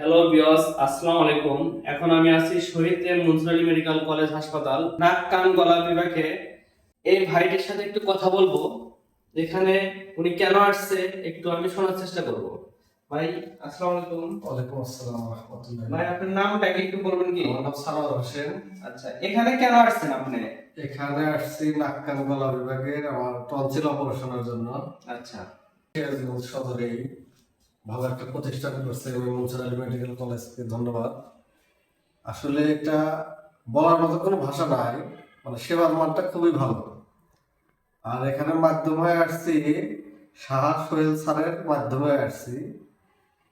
Hello বিয়স আসসালামু আলাইকুম এখন আমি আছি শহীদ এম মেডিকেল কলেজ হাসপাতাল নাক কান গলা বিভাগে। এই ভাইটির সাথে একটু কথা বলব। এখানে উনি কেন আসছে একটু আমি শোনার চেষ্টা করব। ভাই আসসালামু আলাইকুম। ওয়ালাইকুম আসসালাম রহমতুল্লাহ। ভাই আপনার নামটা কি একটু বলবেন কি? আমার নাম সারোয়ার হোসেন আচ্ছা এখানে কেন আসছেন আপনি? এখানে আসছি নাক কান গলা বিভাগের আমার টনসিল অপারেশনের জন্য। আচ্ছা। সিরাজগঞ্জ সদরে ভালো একটা প্রতিষ্ঠান করছে মুন্সিপাল মেডিকেল কলেজকে ধন্যবাদ। আসলে এটা বলার মতো কোনো ভাষা নাই মানে সেবার মানটা খুবই ভালো। আর এখানে মাধ্যমে আসছি সাহা সোহেল স্যারের মাধ্যমে আসছি,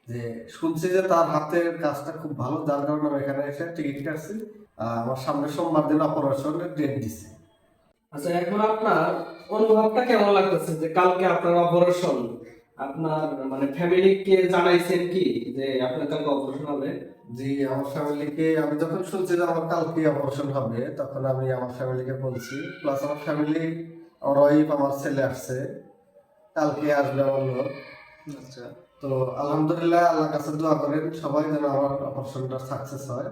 যে শুনছি যে তার হাতের কাজটা খুব ভালো, যার কারণে আমি এখানে এসে টিকিট কাটছি আমার সামনে সোমবার দিন অপারেশনের ডেট দিছি। আচ্ছা এখন আপনার অনুভবটা কেমন লাগতেছে যে কালকে আপনার অপারেশন আপনার মানে ফ্যামিলিকে জানাইছেন কি যে আপনার কালকে অপারেশন হবে? জি আমার ফ্যামিলিকে আমি যখন শুনছি যে আমার কালকে অপারেশন হবে তখন আমি আমার ফ্যামিলিকে বলছি। প্লাস আমার ফ্যামিলি আমার ওয়াইফ আমার ছেলে আসছে। কালকে আসবে আমার লোক। আচ্ছা। তো আলহামদুলিল্লাহ আল্লাহ কাছে দোয়া করেন সবাই যেন আমার অপারেশনটা সাকসেস হয়।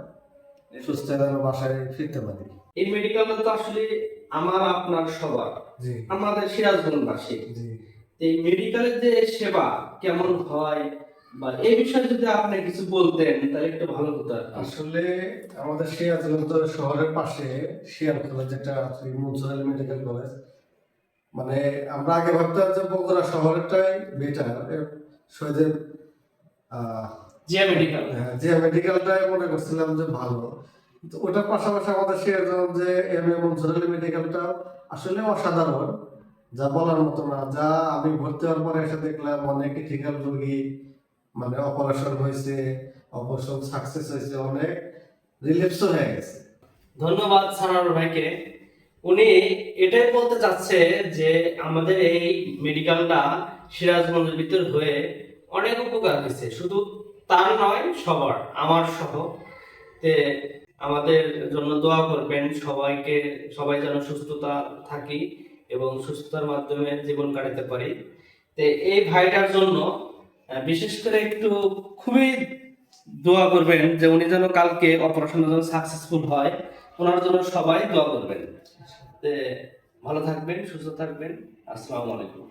সুস্থ যেন বাসায় ফিরতে পারি। এই মেডিকেল তো আসলে আমার আপনার সবার। জি। আমাদের সিরাজগঞ্জবাসী। জি। এই মেডিকেলের যে সেবা কেমন হয় বা এই বিষয়ে যদি আপনি কিছু বলতেন তাহলে একটু ভালো হতো আসলে আমাদের সিরাজগঞ্জ শহরের পাশে শিয়ালখোলা যেটা আছে মুন্সিপাল মেডিকেল কলেজ মানে আমরা আগে ভাবতাম যে বগুড়া শহরটাই বেটার শহীদের জিয়া মেডিকেল হ্যাঁ, যে মেডিকেলটাই মনে করছিলাম যে ভালো। ওটার পাশাপাশি আমাদের সিরাজগঞ্জ যে এম এ মুন্সিপাল মেডিকেলটা আসলে অসাধারণ। যা বলার মতো না, যা আমি ভর্তি হওয়ার পরে এসে দেখলাম অনেক ক্রিটিক্যাল রোগী মানে অপারেশন হয়েছে অপারেশন সাকসেস হয়েছে, অনেক রিলিফসও হয়ে গেছে। ধন্যবাদ সানার ভাইকে। উনি এটাই বলতে চাচ্ছে যে আমাদের এই মেডিকেলটা সিরাজগঞ্জের ভিতর হয়ে অনেক উপকার হয়েছে। শুধু তার নয়, সবার, আমার সহ। তে আমাদের জন্য দোয়া করবেন সবাইকে, সবাই যেন সুস্থতা থাকি। এবং সুস্থতার মাধ্যমে জীবন কাটাতে পারি। তো এই ভাইটার জন্য বিশেষ করে একটু খুবই দোয়া করবেন যে উনি যেন কালকে অপারেশনের যেন সাকসেসফুল হয়। ওনার জন্য সবাই দোয়া করবেন। ভালো থাকবেন, সুস্থ থাকবেন। আসসালামু আলাইকুম।